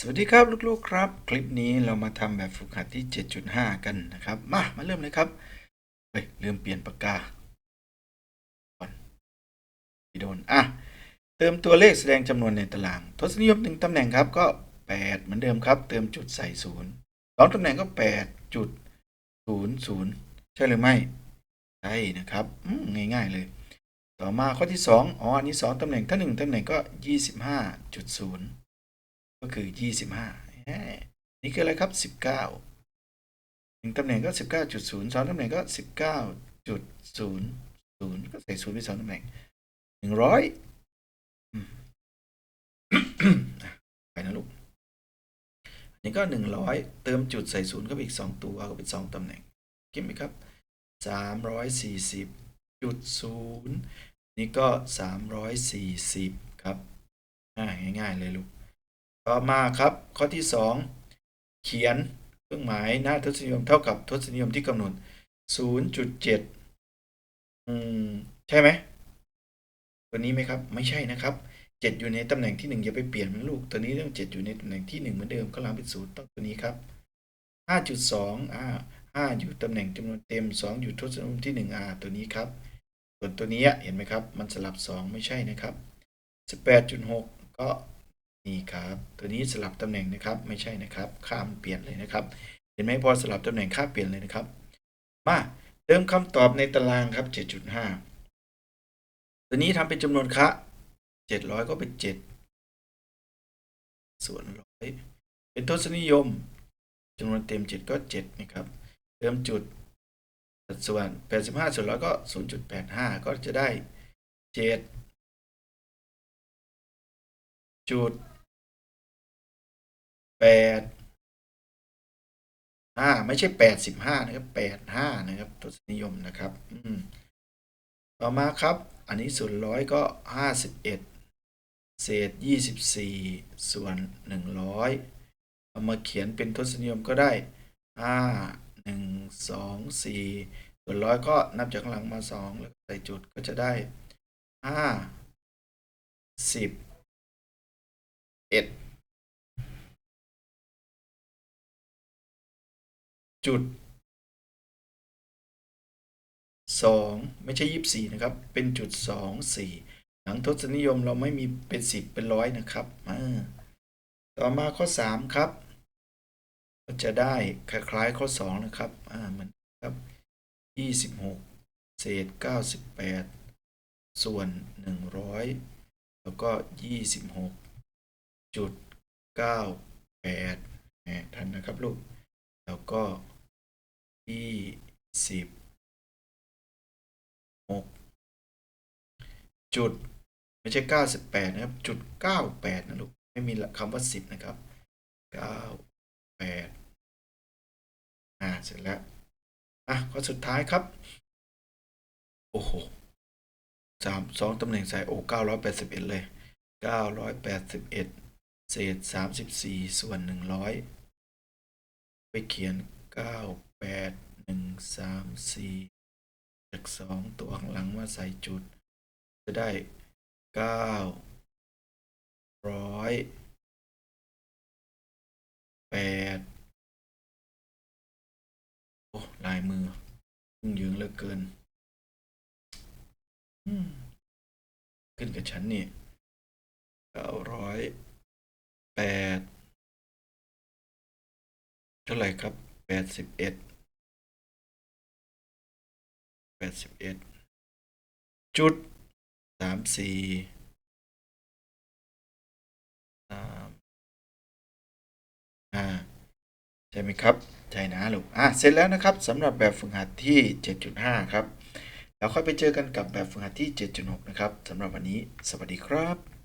สวัสดีครับลูกๆครับ คลิปนี้เรามาทำแบบฝึกหัดที่ 7.5 กันนะครับ มามาเริ่มเลยครับเฮ้ยลืมเปลี่ยนปากกาก่อนโดนอะเติมตัวเลขแสดงจำนวนในตาราง ทศนิยมหนึ่งตำแหน่งครับก็ 8 เหมือนเดิมครับ เติมจุดใส่ศูนย์สองตำแหน่งก็8จุดศูนย์ศูนย์ใช่หรือไม่ใช่นะครับง่ายๆเลย ต่อมาข้อที่ 2อ๋ออันนี้ 2ตำแหน่งถ้า1ตำแหน่งก็ 25.0 ก็คือ 25แหมนี่คืออะไรครับ 19หนึ่งตำแหน่งก็ 19.0สองตำแหน่งก็ 19.00 ก็ใส่ศูนย์ไปสองตำแหน่ง 100อืมไปนะลูกอันนี้ก็ 100 เติมจุดใส่ศูนย์เข้าไปอีก 2 ตัวก็เป็น2ตำแหน่งเก็บไหมครับ 340จุดศูนย์นี่ก็ 340 ครับอ่าง่ายๆเลยลูก ต่อมาครับข้อที่ 2 เขียนเครื่องหมายหน้าทศนิยมเท่ากับทศนิยมที่กำหนด 0.7อืมใช่ไหมตัวนี้ไหมครับไม่ใช่นะครับ 7 อยู่ในตำแหน่งที่1อย่าไปเปลี่ยนมันลูก ตัวนี้ต้อง 7 อยู่ในตำแหน่งที่1เหมือนเดิมก็ล้างเป็นศูนย์ต้องตัวนี้ครับ 5.2อ่า5อยู่ตำแหน่งจำนวนเต็ม 2 อยู่ทศนิยมที่1อ่าตัวนี้ครับส่วนตัวนี้เห็นไหมครับ มันสลับ 2 ไม่ใช่นะครับ 18.6 ก็ นี่ครับ ตัวนี้สลับตำแหน่งนะครับ ไม่ใช่นะครับข้ามเปลี่ยนเลยนะครับ เห็นไหมพอสลับตำแหน่งค่าเปลี่ยนเลยนะครับ มาเติมคำตอบในตารางครับ 7.5 ตัวนี้ทำเป็นจำนวนคะ700 ก็เป็น 7 ส่วนร้อยเป็นทศนิยมจำนวนเต็ม 7 ก็ 7 นะครับ เติมจุดสัดส่วน 85 ส่วนร้อยก็ 0.85 ก็จะได้ 7 จุด แปดอ่าไม่ใช่แปดสิบห้านะครับแปดห้านะครับทศนิยมนะครับ อืมต่อมาครับ อันนี้ส่วนร้อยก็ห้าสิบเอ็ดเศษยี่สิบสี่ส่วนหนึ่งร้อยเอามาเขียนเป็นทศนิยมก็ได้ห้าหนึ่งสองสี่ส่วนร้อยก็นับจากหลังมาสองแล้วใส่จุดก็จะได้ห้าสิบเอ็ด จุดสองไม่ใช่ยี่สี่นะครับ เป็นจุดสองสี่หลังทศนิยมเราไม่มีเป็นสิบเป็นร้อยนะครับอ่าต่อมาข้อสามครับ ก็จะได้คล้ายๆข้อสองนะครับอ่าเหมือนครับยี่สิบหกเศษเก้าสิบแปดส่วนหนึ่งร้อยแล้วก็ยี่สิบหกจุดเก้าแปดทันนะครับลูก แล้วก็ ยี่สิบหกจุดไม่ใช่เก้าสิบแปดนะครับจุดเก้าแปดนะลูกไม่มีคำว่าสิบนะครับเก้าแปดอ่าเสร็จแล้วอะข้อสุดท้ายครับ โอ้โหสามสองตำแหน่งใส่โอ้เก้าร้อยแปดสิบเอ็ดเลยเก้าร้อยแปดสิบเอ็ดเศษสามสิบสี่ส่วนหนึ่งร้อยไปเขียนเก้า แปดหนึ่งสามสี่จากสองตัวข้างหลังมาใส่จุด จะได้เก้าร้อยแปดโอ้ลายมือยุ่งยืงเหลือเกินขึ้นกับฉันนี่เก้าร้อยแปดเท่าไหร่ครับแปดสิบเอ็ด แปดสิบเอ็ดจุดสามสี่สามอ่าใช่ไหมครับ ใช่นะลูกอะเสร็จแล้วนะครับสำหรับแบบฝึกหัดที่ 7.5 ครับ แล้วค่อยไปเจอกันกับแบบฝึกหัดที่ 7.6 นะครับสำหรับวันนี้ สวัสดีครับ